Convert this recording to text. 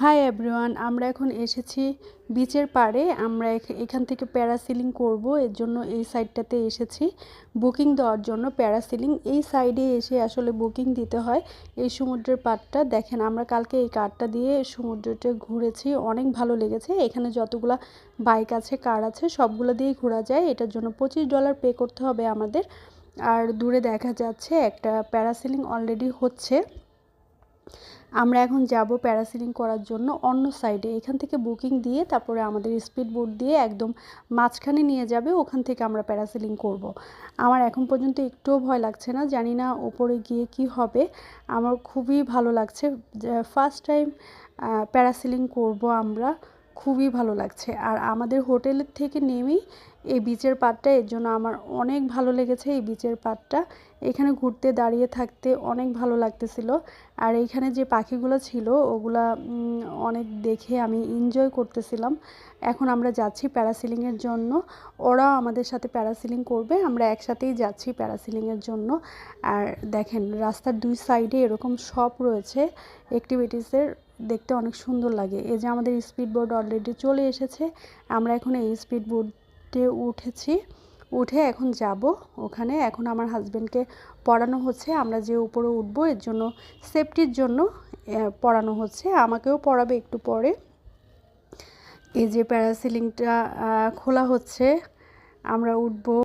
Hi everyone আমরা এখন এসেছি বিচের পাড়ে। আমরা এখান থেকে প্যারাসিলিং করব। এর জন্য এই সাইডটাতে এসেছি। বুকিং দেওয়ার জন্য প্যারাসিলিং এই সাইডে এসে আসলে বুকিং দিতে হয় এই সমুদ্রের পাড়টা। দেখেন, আমরা কালকে এই কারটা দিয়ে সমুদ্রটা ঘুরেছি। অনেক ভালো লেগেছে। এখানে যতগুলা বাইক আছে কার আছে, সবগুলো দিয়েই ঘোরা যায়। এটার জন্য পঁচিশ ডলার পে করতে হবে আমাদের। আর দূরে দেখা যাচ্ছে একটা প্যারাসিলিং অলরেডি হচ্ছে। আমরা এখন যাব প্যারাসিলিং করার জন্য অন্য সাইডে। এখান থেকে বুকিং দিয়ে তারপরে আমাদের স্পিড বোট দিয়ে একদম মাঝখানে নিয়ে যাবে, ওখান থেকে আমরা প্যারাসিলিং করব। আমার এখন পর্যন্ত একটুও ভয় লাগছে না, জানি না ওপরে গিয়ে কি হবে। আমার খুবই ভালো লাগছে। ফার্স্ট টাইম প্যারাসিলিং করব আমরা। খুবই ভালো লাগছে। আর আমাদের হোটেলের থেকে নেমেই এই বিচের পাড়টা, এর জন্য আমার অনেক ভালো লেগেছে এই বিচের পাড়টা। এখানে ঘুরতে, দাঁড়িয়ে থাকতে অনেক ভালো লাগতেছিল। আর এইখানে যে পাখিগুলো ছিল, ওগুলা অনেক দেখে আমি এনজয় করতেছিলাম। এখন আমরা যাচ্ছি প্যারাসিলিংয়ের জন্য। ওরাও আমাদের সাথে প্যারাসিলিং করবে, আমরা একসাথেই যাচ্ছি প্যারাসিলিংয়ের জন্য। আর দেখেন, রাস্তার দুই সাইডে এরকম শপ রয়েছে অ্যাক্টিভিটিসের দেখতে অনেক সুন্দর লাগে। এই যে আমাদের স্পিড বোর্ড অলরেডি চলে এসেছে, আমরা এখন এই স্পিড বোর্ডে উঠেছি। উঠে এখন যাব ওখানে। এখন আমার হাজব্যান্ডকে পড়ানো হচ্ছে, আমরা যে উপরে উঠবো, এর জন্য সেফটির জন্য পড়ানো হচ্ছে। আমাকেও পড়াবে একটু পরে। এই যে প্যারাসিলিংটা খোলা হচ্ছে, আমরা উঠবো।